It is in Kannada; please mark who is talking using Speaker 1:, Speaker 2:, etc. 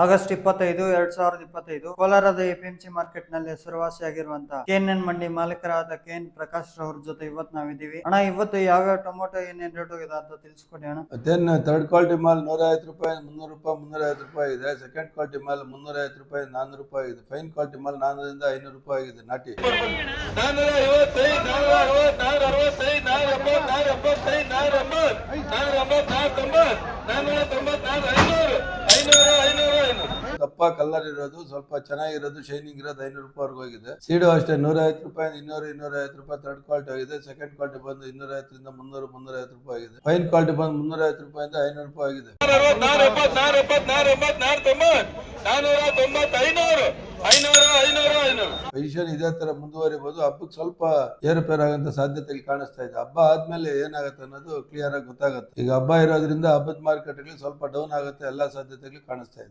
Speaker 1: ಆಗಸ್ಟ್ ಇಪ್ಪತ್ತೈದು ಎರಡ್ ಸಾವಿರದ ಇಪ್ಪತ್ತೈದು ಕೋಲಾರದ ಎಪಿಎಂಸಿ ಮಾರ್ಕೆಟ್ನಲ್ಲಿ ಹೆಸರುವಾಸಿಯಾಗಿರುವಂತಹ ಕೆಎನ್ಎನ್ ಮಂಡಿ ಮಾಲೀಕರಾದ ಕೆಎನ್ ಪ್ರಕಾಶ್ ಅವ್ರ ಜೊತೆ ಇವತ್ತು ನಾವಿದ್ದೀವಿ. ಅಣ್ಣ ಇವತ್ತು ಯಾವ ಟೊಮೊಟೊ ಏನೇನ್ ರೇಟ್ ಹೋಗಿದೆ ಅಂತ ತಿಳಿಸ್ಕೊಡಿ ಅಣ್ಣ.
Speaker 2: ಮತ್ತೇನು ಥರ್ಡ್ ಕ್ವಾಲಿಟಿ ಮಾಲ್ ನೂರ ಐವತ್ತು ರೂಪಾಯಿ ಮುನ್ನೂರು ರೂಪಾಯಿ ಮುನ್ನೂರ ಐವತ್ತು ರೂಪಾಯಿ ಇದೆ. ಸೆಕೆಂಡ್ ಕ್ವಾಲಿಟಿ ಮಾಲ್ ಮುನ್ನೂರ ಐವತ್ತು ರೂಪಾಯಿ ನಾನ್ನೂರು ರೂಪಾಯಿ ಇದೆ. ಫೈನ್ ಕ್ವಾಲಿಟಿ ಮಾಲ್ ನಾನ್ನೂರಿಂದ ಐನೂರು ರೂಪಾಯಿ ಇದೆ ನಾಟಿ.
Speaker 3: ನಾನ್ನೂರ
Speaker 2: ಕಲರ್ ಇರೋದು ಸ್ವಲ್ಪ ಚೆನ್ನಾಗಿರೋದು ಶೈನಿಂಗ್ ಇರೋದು ಐನೂರು ರೂಪಾಯಿವರೆಗೂ ಹೋಗಿದೆ. ಸೀಡು ಅಷ್ಟೇ ನೂರ ಐವತ್ತು ರೂಪಾಯಿ ಇನ್ನೂರು ಇನ್ನೂರ ಐವತ್ತು ರೂಪಾಯಿ ಥರ್ಡ್ ಕ್ವಾಲಿಟಿ ಆಗಿದೆ ಸೆಕೆಂಡ್ ಕ್ವಾಲಿಟಿ ಬಂದು ಇನ್ನೂರ ಐವತ್ತರಿಂದ ಮುನ್ನೂರು ಮುನ್ನೂರ ಐವತ್ತು ರೂಪಾಯಿ ಆಗಿದೆ ಫೈನ್ ಕ್ವಾಲಿಟಿ ಬಂದು ಮುನ್ನೂರ ಐವತ್ತು ರೂಪಾಯಿಂದ ಐನೂರು ರೂಪಾಯಿ ಆಗಿದೆ ಪೊಸಿಷನ್ ಇದೇ ತರ ಮುಂದುವರಿಬಹುದು ಹಬ್ಬಕ್ಕೆ ಸ್ವಲ್ಪ ಏರುಪೇರು ಆಗಂತ ಸಾಧ್ಯತೆಗಳು ಕಾಣಿಸ್ತಾ ಇದೆ. ಹಬ್ಬ ಆದ್ಮೇಲೆ ಏನಾಗುತ್ತೆ ಅನ್ನೋದು ಕ್ಲಿಯರ್ ಆಗಿ ಗೊತ್ತಾಗುತ್ತೆ. ಈಗ ಹಬ್ಬ ಇರೋದ್ರಿಂದ ಹಬ್ಬದ ಮಾರ್ಕೆಟ್ ಸ್ವಲ್ಪ ಡೌನ್ ಆಗುತ್ತೆ. ಎಲ್ಲಾ ಸಾಧ್ಯತೆಗಳು ಕಾಣಿಸ್ತಾ ಇದೆ.